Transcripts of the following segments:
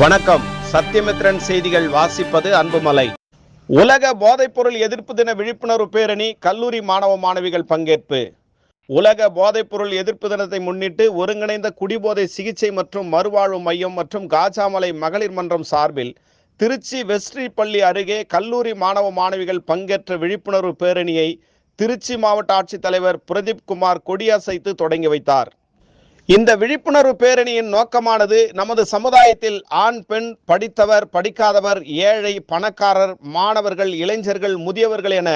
வணக்கம். சத்தியமித்ரன் செய்திகள் வாசிப்பது அன்புமலை. உலக போதைப்பொருள் எதிர்ப்பு தின விழிப்புணர்வு பேரணி கல்லூரி மாணவ மாணவிகள் பங்கேற்பு. உலக போதைப்பொருள் எதிர்ப்பு தினத்தை முன்னிட்டு ஒருங்கிணைந்த குடிபோதை சிகிச்சை மற்றும் மறுவாழ்வு மையம் மற்றும் காஜாமலை மகளிர் மன்றம் சார்பில் திருச்சி வெஸ்ட்ரி பள்ளி அருகே கல்லூரி மாணவ மாணவிகள் பங்கேற்ற விழிப்புணர்வு பேரணியை திருச்சி மாவட்ட ஆட்சித்தலைவர் பிரதீப் குமார் கொடியசைத்து தொடங்கி வைத்தார். இந்த விழிப்புணர்வு பேரணியின் நோக்கமானது நமது சமுதாயத்தில் ஆண் பெண் படித்தவர் படிக்காதவர் ஏழை பணக்காரர் மாணவர்கள் இளைஞர்கள் முதியவர்கள் என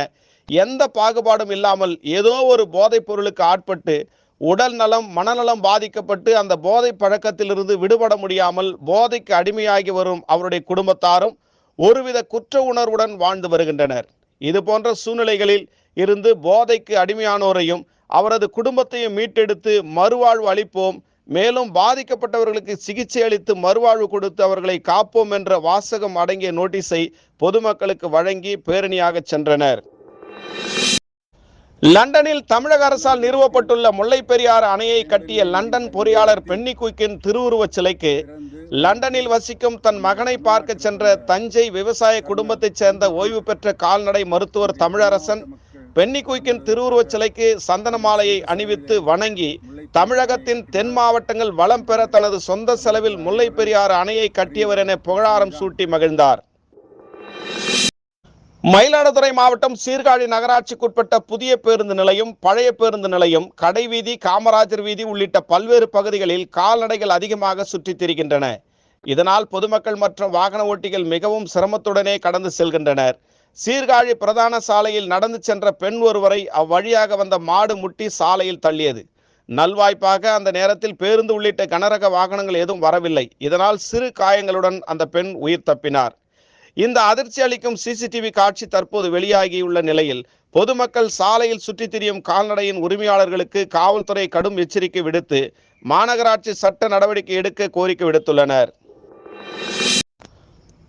எந்த பாகுபாடும் இல்லாமல் ஏதோ ஒரு போதைப் பொருளுக்கு ஆட்பட்டு உடல் நலம் மனநலம் பாதிக்கப்பட்டு அந்த போதை பழக்கத்திலிருந்து விடுபட முடியாமல் போதைக்கு அடிமையாகி வரும் அவருடைய குடும்பத்தாரும் ஒருவித குற்ற உணர்வுடன் வாழ்ந்து வருகின்றனர். இது போன்ற சூழ்நிலைகளில் இருந்து போதைக்கு அடிமையானோரையும் அவரது குடும்பத்தையும் மீட்டெடுத்து மறுவாழ்வு அளிப்போம். மேலும் பாதிக்கப்பட்டவர்களுக்கு சிகிச்சை அளித்து மறுவாழ்வு கொடுத்து அவர்களை காப்போம் என்ற வாசகம் அடங்கிய நோட்டீஸை பொதுமக்களுக்கு வழங்கி பேரணியாக சென்றனர். லண்டனில் தமிழக அரசால் நிறுவப்பட்டுள்ள முல்லை பெரியாறு அணையை கட்டிய லண்டன் பொறியாளர் பென்னிகுயிக்கின் திருவுருவச் சிலைக்கு லண்டனில் வசிக்கும் தன் மகனை பார்க்க சென்ற தஞ்சை விவசாய குடும்பத்தைச் சேர்ந்த ஓய்வு பெற்ற கால்நடை மருத்துவர் தமிழரசன் பென்னி குயிக்கின் திருவுருவச் சிலைக்கு சந்தன மாலையை அணிவித்து வணங்கி தமிழகத்தின் தென் மாவட்டங்கள் வளம் பெற தனது சொந்த செலவில் முல்லை பெரியாறு அணையை கட்டியவர் என புகழாரம் சூட்டி மகிழ்ந்தார். மயிலாடுதுறை மாவட்டம் சீர்காழி நகராட்சிக்குட்பட்ட புதிய பேருந்து நிலையம் பழைய பேருந்து நிலையம் கடைவீதி காமராஜர் வீதி உள்ளிட்ட பல்வேறு பகுதிகளில் கால்நடைகள் அதிகமாக சுற்றித் திரிகின்றன. இதனால் பொதுமக்கள் மற்றும் வாகன ஓட்டிகள் மிகவும் சிரமத்துடனே கடந்து செல்கின்றனர். சீர்காழி பிரதான சாலையில் நடந்து சென்ற பெண் ஒருவரை அவ்வழியாக வந்த மாடு முட்டி சாலையில் தள்ளியது. நல்வாய்ப்பாக அந்த நேரத்தில் பேருந்து உள்ளிட்ட கனரக வாகனங்கள் எதுவும் வரவில்லை. இதனால் சிறு காயங்களுடன் அந்த பெண் உயிர் தப்பினார். இந்த அதிர்ச்சி அளிக்கும் சிசிடிவி காட்சி தற்போது வெளியாகியுள்ள நிலையில் பொதுமக்கள் சாலையில் சுற்றித் திரியும் கால்நடையின் உரிமையாளர்களுக்கு காவல்துறை கடும் எச்சரிக்கை விடுத்து மாநகராட்சி சட்ட நடவடிக்கை எடுக்க கோரிக்கை விடுத்துள்ளனர்.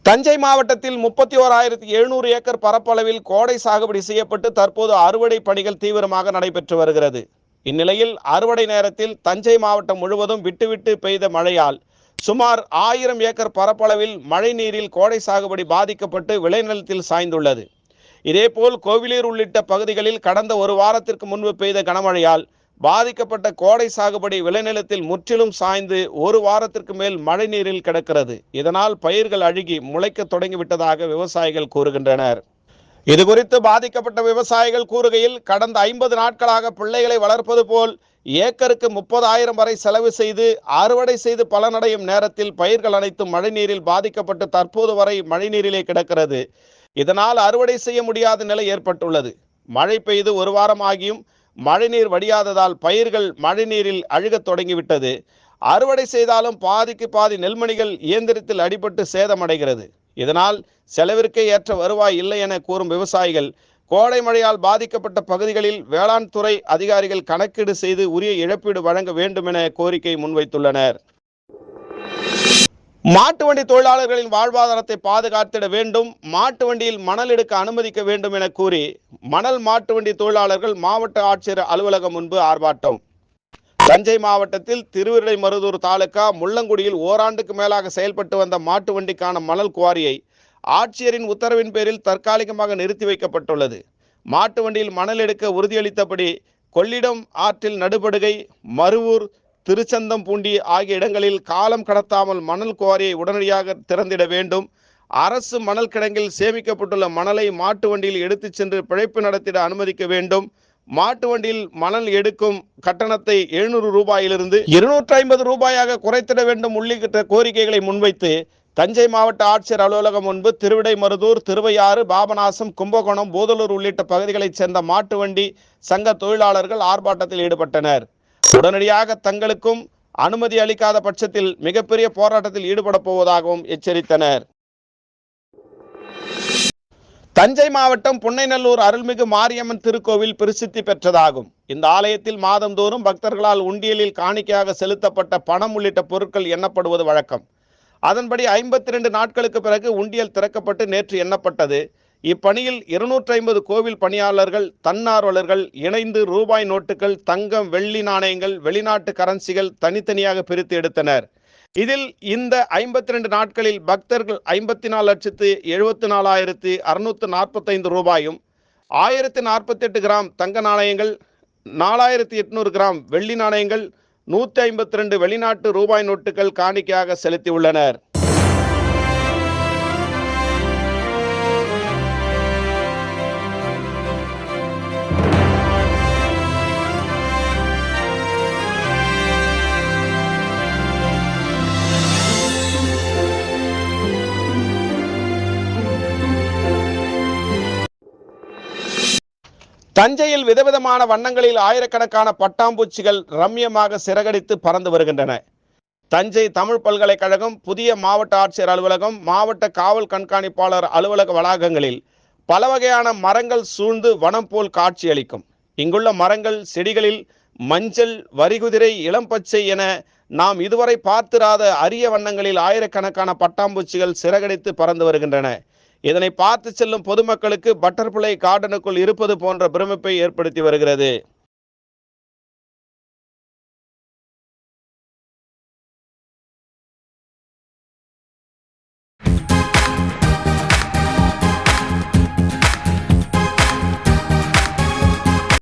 தஞ்சை மாவட்டத்தில் முப்பத்தி ஓராயிரத்தி எழுநூறு ஏக்கர் பரப்பளவில் கோடை சாகுபடி செய்யப்பட்டு தற்போது அறுவடை பணிகள் தீவிரமாக நடைபெற்று வருகிறது. இந்நிலையில் அறுவடை நேரத்தில் தஞ்சை மாவட்டம் முழுவதும் விட்டுவிட்டு பெய்த மழையால் சுமார் ஆயிரம் ஏக்கர் பரப்பளவில் மழை நீரில் கோடை சாகுபடி பாதிக்கப்பட்டு விளைநிலத்தில் சாய்ந்துள்ளது. இதேபோல் கோவிலூர் உள்ளிட்ட பகுதிகளில் கடந்த ஒரு வாரத்திற்கு முன்பு பெய்த கனமழையால் பாதிக்கப்பட்ட கோடை சாகுபடி விளைநிலத்தில் முற்றிலும் சாய்ந்து ஒரு வாரத்திற்கு மேல் மழை நீரில் கிடக்கிறது. இதனால் பயிர்கள் அழுகி முளைக்க தொடங்கிவிட்டதாக விவசாயிகள் கூறுகின்றனர். இதுகுறித்து பாதிக்கப்பட்ட விவசாயிகள் கூறுகையில் கடந்த ஐம்பது நாட்களாக பிள்ளைகளை வளர்ப்பது போல் ஏக்கருக்கு முப்பதாயிரம் வரை செலவு செய்து அறுவடை செய்து பலனடையும் நேரத்தில் பயிர்கள் அனைத்தும் மழைநீரில் பாதிக்கப்பட்டு தற்போது வரை மழைநீரிலே கிடக்கிறது. இதனால் அறுவடை செய்ய முடியாத நிலை ஏற்பட்டுள்ளது. மழை பெய்து ஒரு வாரம் ஆகியும் மழைநீர் வடியாததால் பயிர்கள் மழைநீரில் அழுகத் தொடங்கிவிட்டது. அறுவடை செய்தாலும் பாதிக்கு பாதி நெல்மணிகள் இயந்திரத்தில் அடிபட்டு சேதமடைகிறது. இதனால் செலவிற்கே ஏற்ற வருவாய் இல்லை என கூறும் விவசாயிகள் கோடை மழையால் பாதிக்கப்பட்ட பகுதிகளில் வேளாண் துறை அதிகாரிகள் கணக்கீடு செய்து உரிய இழப்பீடு வழங்க வேண்டும் என கோரிக்கை முன்வைத்துள்ளனர். மாட்டு வண்டி தொழிலாளர்களின் வாழ்வாதாரத்தை பாதுகாத்திட வேண்டும். மாட்டு வண்டியில் மணல் எடுக்க அனுமதிக்க வேண்டும் என கூறி மணல் மாட்டு வண்டி தொழிலாளர்கள் மாவட்ட ஆட்சியர் அலுவலகம் முன்பு ஆர்ப்பாட்டம். தஞ்சை மாவட்டத்தில் திருவிடைமருதூர் தாலுகா முள்ளங்குடியில் ஓராண்டுக்கு மேலாக செயல்பட்டு வந்த மாட்டு வண்டிக்கான மணல் குவாரியை ஆட்சியரின் உத்தரவின் பேரில் தற்காலிகமாக நிறுத்தி வைக்கப்பட்டுள்ளது. மாட்டு வண்டியில் மணல் எடுக்க உறுதியளித்தபடி கொள்ளிடம் ஆற்றில் நடுபடுகை மருவூர் திருச்சந்தம்பூண்டி ஆகிய இடங்களில் காலம் கடத்தாமல் மணல் குவாரியை உடனடியாக திறந்திட வேண்டும். அரசு மணல் கிடங்கில் சேமிக்கப்பட்டுள்ள மணலை மாட்டு வண்டியில் எடுத்துச் சென்று பிழைப்பு நடத்திட அனுமதிக்க வேண்டும். மாட்டு வண்டியில் மணல் எடுக்கும் கட்டணத்தை எழுநூறு ரூபாயிலிருந்து இருநூற்றி ஐம்பது ரூபாயாக குறைத்திட வேண்டும் உள்ளிட்ட கோரிக்கைகளை முன்வைத்து தஞ்சை மாவட்ட ஆட்சியர் அலுவலகம் முன்பு திருவிடைமருதூர் திருவையாறு பாபநாசம் கும்பகோணம் போதலூர் உள்ளிட்ட பகுதிகளைச் சேர்ந்த மாட்டு வண்டி சங்க தொழிலாளர்கள் ஆர்ப்பாட்டத்தில் ஈடுபட்டனர். உடனடியாக தங்களுக்கும் அனுமதி அளிக்காத பட்சத்தில் மிகப்பெரிய போராட்டத்தில் ஈடுபடப் போவதாகவும் எச்சரித்தனர். தஞ்சை மாவட்டம் புன்னைநல்லூர் அருள்மிகு மாரியம்மன் திருக்கோவில் பிரசித்தி பெற்றதாகும். இந்த ஆலயத்தில் மாதந்தோறும் பக்தர்களால் உண்டியலில் காணிக்கையாக செலுத்தப்பட்ட பணம் உள்ளிட்ட பொருட்கள் எண்ணப்படுவது வழக்கம். அதன்படி ஐம்பத்தி ரெண்டு நாட்களுக்கு பிறகு உண்டியல் திறக்கப்பட்டு நேற்று எண்ணப்பட்டது. இப்பணியில் இருநூற்றி ஐம்பது கோவில் பணியாளர்கள் தன்னார்வலர்கள் இணைந்து ரூபாய் நோட்டுகள் தங்கம் வெள்ளி நாணயங்கள் வெளிநாட்டு கரன்சிகள் தனித்தனியாக பிரித்து எடுத்தனர். இதில் இந்த ஐம்பத்தி ரெண்டு நாட்களில் பக்தர்கள் ஐம்பத்தி நாலு லட்சத்து எழுபத்தி நாலாயிரத்து அறுநூற்று நாற்பத்தைந்து ரூபாயும் ஆயிரத்தி நாற்பத்தெட்டு கிராம் தங்க நாணயங்கள் நாலாயிரத்தி எட்நூறு கிராம் வெள்ளி நாணயங்கள் நூற்றி ஐம்பத்தி ரெண்டு வெளிநாட்டு ரூபாய் நோட்டுகள் காணிக்கையாக செலுத்தியுள்ளனர். தஞ்சையில் விதவிதமான வண்ணங்களில் ஆயிரக்கணக்கான பட்டாம்பூச்சிகள் ரம்யமாக சிறகடித்து பறந்து வருகின்றன. தஞ்சை தமிழ் பல்கலைக்கழகம் புதிய மாவட்ட ஆட்சியர் அலுவலகம் மாவட்ட காவல் கண்காணிப்பாளர் அலுவலக வளாகங்களில் பல வகையான மரங்கள் சூழ்ந்து வனம் போல் காட்சியளிக்கும். இங்குள்ள மரங்கள் செடிகளில் மஞ்சள் வரிகுதிரை இளம்பச்சை என நாம் இதுவரை பார்த்திராத அரிய வண்ணங்களில் ஆயிரக்கணக்கான பட்டாம்பூச்சிகள் சிறகடித்து பறந்து வருகின்றன. இதனை பார்த்து செல்லும் பொதுமக்களுக்கு பட்டர்ஃபிளை கார்டனுக்குள் இருப்பது போன்ற பிரமிப்பை ஏற்படுத்தி வருகிறது.